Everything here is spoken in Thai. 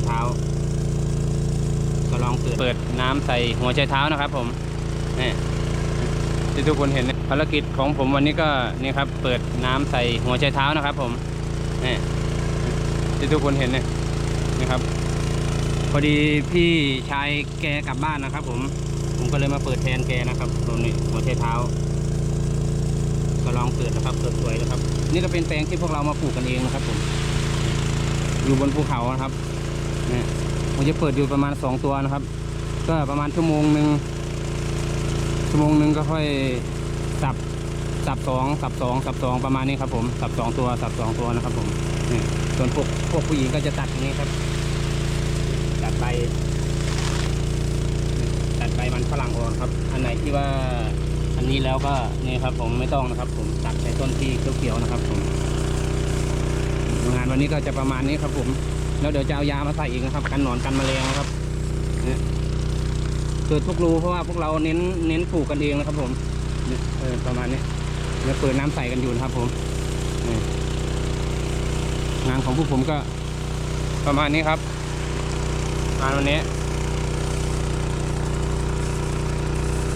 ชเท้า ก็ลองเปิดเปิดน้ำใส่หัวไชเท้านะครับ ผมนี่ที่ทุกคนเห็นนะภารกิจของผมวันนี้ก็นี่ครับ เปิดน้ำใส่หัวไชเท้านะครับ ผมนี่ที่ทุกคนเห็นเนี่ยนี่ครับ พอดีพี่ชายแกกลับบ้านนะครับ ผม ผมก็เลยมาเปิดแทนแกนะครับตรงนี้หัวไชเท้าก็ลองเปิดนะครับเปิดสวยนะครับ นี่ก็เป็นแปลงที่พวกเรามาปลูกกันเองนะครับผมอยู่บนภูเขานะครับ นี่ผมจะเปิดอยู่ประมาณสองตัวนะครับ ก็ประมาณชั่วโมงหนึ่งชั่วโมงหนึ่งก็ค่อยสับสับสองสับสองสับสองประมาณนี้ครับผมสับสองตัวสับสองตัวนะครับผมนี่ส่วนพวกพวกผู้หญิงก็จะตัดอย่างนี้ครับ ตัดใบตัดใบมันฝรั่งออกครับ อันไหนที่ว่าอันนี้แล้วก็นี่ครับ ผมไม่ต้องนะครับ ผมตัดใช้ต้นที่เขียวๆนะครับ ผมงานวันนี้ก็จะประมาณนี้ครับผม แล้วเดี๋ยวจะเอายามาใส่อีกนะครับ กันหนอนกันแมลงนะครับเนี่ยเปิดทุกรูเพราะว่าพวกเราเน้นเน้นปลูกกันเองนะครับผมเนี่ยเออประมาณนี้เดี๋ยวเปิดน้ำใส่กันอยู่นะครับ ผมงานของพวกผมก็ประมาณนี้ครับงานวันนี้